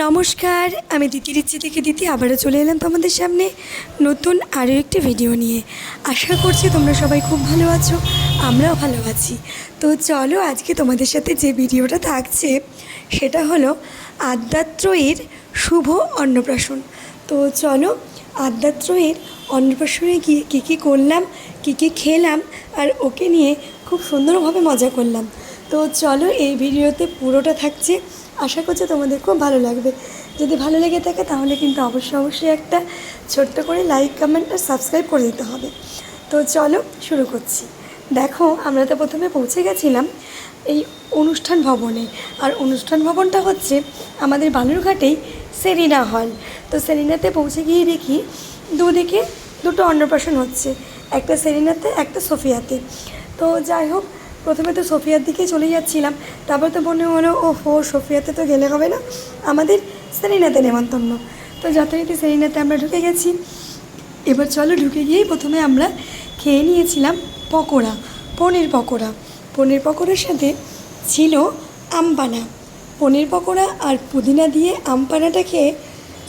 নমস্কার, আমি দিতির ইচ্ছে থেকে দিতি, আবারও চলে এলাম তোমাদের সামনে নতুন আরও একটি ভিডিও নিয়ে। আশা করছি তোমরা সবাই খুব ভালো আছো, আমরাও ভালো আছি। তো চলো আজকে তোমাদের সাথে যে ভিডিওটা থাকছে, সেটা হলো আদ্যাত্রয়ের শুভ অন্নপ্রাশন। তো চলো আদ্যাত্রয়ের অন্নপ্রাশনে গিয়ে কী কী করলাম, কী কী খেলাম, আর ওকে নিয়ে খুব সুন্দরভাবে মজা করলাম। তো চলো এই ভিডিওতে পুরোটা থাকছে। আশা করছি তোমাদের খুব ভালো লাগবে। যদি ভালো লেগে থাকে তাহলে কিন্তু অবশ্যই অবশ্যই একটা ছোট্ট করে লাইক কমেন্ট আর সাবস্ক্রাইব করে দিতে হবে। তো চলো শুরু করছি। দেখো, আমরা তো প্রথমে পৌঁছে গেছিলাম এই অনুষ্ঠান ভবনে। আর অনুষ্ঠান ভবনটা হচ্ছে আমাদের বালুরঘাটেই সেরিনা হল। তো সেরিনাতে পৌঁছে গিয়ে দেখি দুদিকে দুটো অন্নপ্রাশন হচ্ছে, একটা সেরিনাতে, একটা সোফিয়াতে। তো যাই হোক প্রথমে তো সোফিয়ার দিকে চলে যাচ্ছিলাম, তারপর তো মনে হলো ও হো সোফিয়াতে তো গেলে হবে না। আমাদের সেরিনাতে নেমন্তন্ন। তো যথারীতি সেরিনাতে আমরা ঢুকে গেছি। এবার চলো ঢুকে গিয়েই প্রথমে আমরা খেয়ে নিয়েছিলাম পকোড়া, পনির পকোড়া। পনির পকোড়ার সাথে ছিল আমপানা। পনির পকোড়া আর পুদিনা দিয়ে আমপানাটা খেয়ে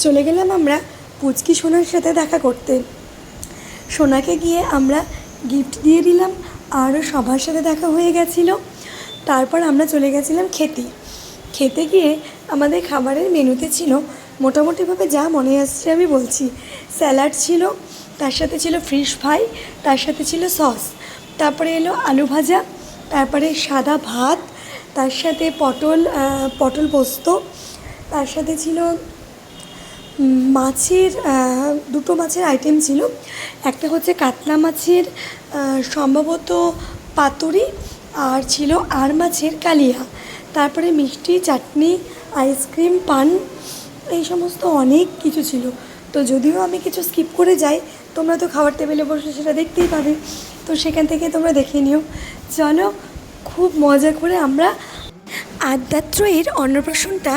চলে গেলাম আমরা পুচকি সোনার সাথে দেখা করতে। সোনাকে গিয়ে আমরা গিফট দিয়ে দিলাম। আরও সবার সাথে দেখা হয়ে গেছিল। তারপর আমরা চলে গেছিলাম খেতে। খেতে গিয়ে আমাদের খাবারের মেনুতে ছিল মোটামুটিভাবে যা মনে আসছে আমি বলছি। স্যালাড ছিল, তার সাথে ছিল ফিশ ফ্রাই, তার সাথে ছিল সস। তারপরে এলো আলু ভাজা, তারপরে সাদা ভাত, তার সাথে পটল পটল পোস্ত, তার সাথে ছিল মাছের দুটো মাছের আইটেম ছিল। একটা হচ্ছে কাতলা মাছের সম্ভবত পাতুরি, আর ছিল আর মাছের কালিয়া। তারপরে মিষ্টি, চাটনি, আইসক্রিম, পান, এই সমস্ত অনেক কিছু ছিল। তো যদিও আমি কিছু স্কিপ করে যাই, তোমরা তো খাবার টেবিলে বসে সেটা দেখতেই পাবে। তো সেখান থেকে তোমরা দেখে নিও। চলো, খুব মজা করে আমরা আদ্যাত্রয়ের অন্নপ্রাশনটা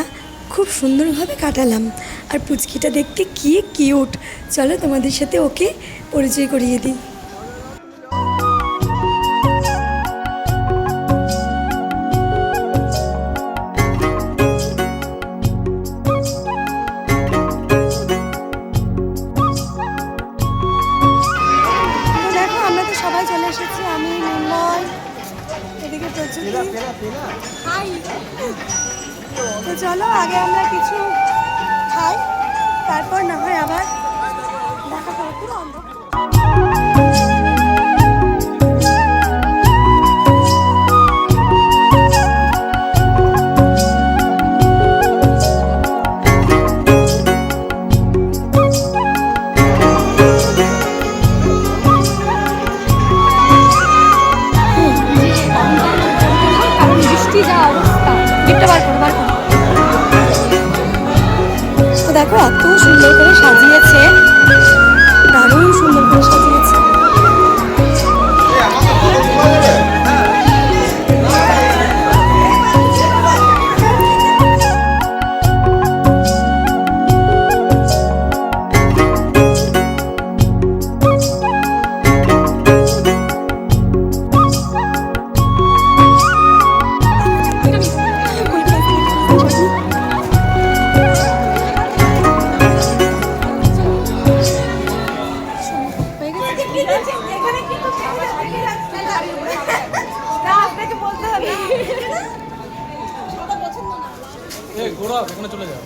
খুব সুন্দরভাবে কাটালাম। আর পুচকিটা দেখতে কি কিউট। চলো তোমাদের সাথে ওকে পরিচয় করিয়ে দিই। দেখো আমরা তো সবাই চলে এসেছি। আমি নির্মল এদিকে প্রচুর। হাই। তো চলো আগে আমরা কিছু খাই তারপর না হয় আবার দেখা করো অন্ধকার। দেখো এত সুন্দর করে সাজিয়েছে। দারুণ সুন্দর করে সাজিয়েছে। ঘোরা এখানে চলে যাও